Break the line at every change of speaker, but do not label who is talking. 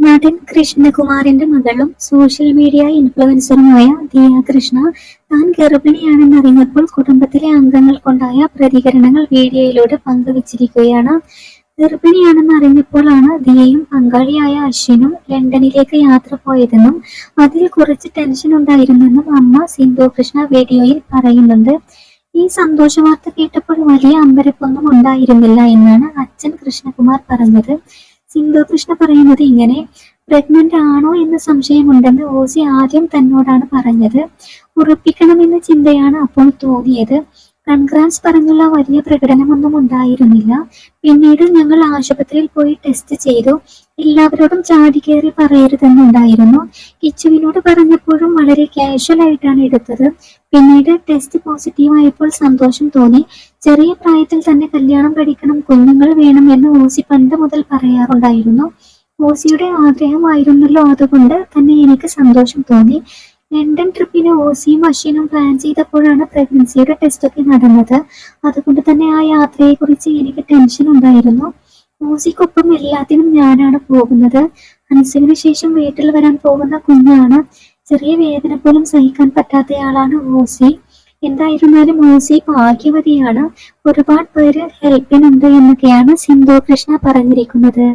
നടൻ കൃഷ്ണകുമാറിന്റെ മകളും സോഷ്യൽ മീഡിയ ഇൻഫ്ലുവൻസറുമായ ദിയ കൃഷ്ണ താൻ ഗർഭിണിയാണെന്നറിഞ്ഞപ്പോൾ കുടുംബത്തിലെ അംഗങ്ങൾക്കുണ്ടായ പ്രതികരണങ്ങൾ വീഡിയോയിലൂടെ പങ്കുവച്ചിരിക്കുകയാണ്. ഗർഭിണിയാണെന്ന് അറിഞ്ഞപ്പോഴാണ് ദിയയും പങ്കാളിയായ അശ്വിനും ലണ്ടനിലേക്ക് യാത്ര പോയതെന്നും അതിൽ കുറച്ച് ടെൻഷൻ ഉണ്ടായിരുന്നെന്നും അമ്മ സിന്ധു കൃഷ്ണ വീഡിയോയിൽ പറയുന്നുണ്ട്. ഈ സന്തോഷ വാർത്ത കേട്ടപ്പോൾ വലിയ അമ്പരപ്പൊന്നും ഉണ്ടായിരുന്നില്ല എന്നാണ് അച്ഛൻ കൃഷ്ണകുമാർ പറഞ്ഞത്. സിന്ധു കൃഷ്ണ പറയുന്നത് ഇങ്ങനെ പ്രഗ്നന്റ് ആണോ എന്ന സംശയമുണ്ടെന്ന് ഓസി ആദ്യം തന്നോടാണ് പറഞ്ഞത്. ഉറപ്പിക്കണമെന്ന ചിന്തയാണ് അപ്പോൾ തോന്നിയത്. കൺഗ്രാൻസ് പറഞ്ഞുള്ള വലിയ പ്രകടനമൊന്നും ഉണ്ടായിരുന്നില്ല. പിന്നീട് ഞങ്ങൾ ആശുപത്രിയിൽ പോയി ടെസ്റ്റ് ചെയ്തു. എല്ലാവരോടും ചാടി കയറി പറയരുതെന്നുണ്ടായിരുന്നു. കിച്ചുവിനോട് പറഞ്ഞപ്പോഴും വളരെ കാഷ്വൽ ആയിട്ടാണ് എടുത്തത്. പിന്നീട് ടെസ്റ്റ് പോസിറ്റീവ് ആയപ്പോൾ സന്തോഷം തോന്നി. ചെറിയ പ്രായത്തിൽ തന്നെ കല്യാണം കഴിക്കണം കുഞ്ഞുങ്ങൾ വേണം എന്ന് ഓസി പണ്ട് മുതൽ പറയാറുണ്ടായിരുന്നു. ഓസിയുടെ ആഗ്രഹമായിരുന്നല്ലോ അതുകൊണ്ട് തന്നെ എനിക്ക് സന്തോഷം തോന്നി. ലണ്ടൻ ട്രിപ്പിന് ഓസിയും അശ്വിനും പ്ലാൻ ചെയ്തപ്പോഴാണ് പ്രഗ്നൻസിയുടെ ടെസ്റ്റ് ഒക്കെ നടന്നത്. അതുകൊണ്ട് തന്നെ ആ യാത്രയെ കുറിച്ച് എനിക്ക് ടെൻഷൻ ഉണ്ടായിരുന്നു. ഓസിക്കൊപ്പം എല്ലാത്തിനും ഞാനാണ് പോകുന്നത്. അൻസുവിന് ശേഷം വീട്ടിൽ വരാൻ പോകുന്ന കുഞ്ഞാണ്. ചെറിയ വേദന പോലും സഹിക്കാൻ പറ്റാത്തയാളാണ് ഓസി എന്തായിരുന്നാലും ഓസി ഭാഗ്യവതിയാണ്. ഒരുപാട് പേര് ഹെൽപ്പിനുണ്ട് എന്നൊക്കെയാണ് സിന്ധു കൃഷ്ണ പറഞ്ഞിരിക്കുന്നത്.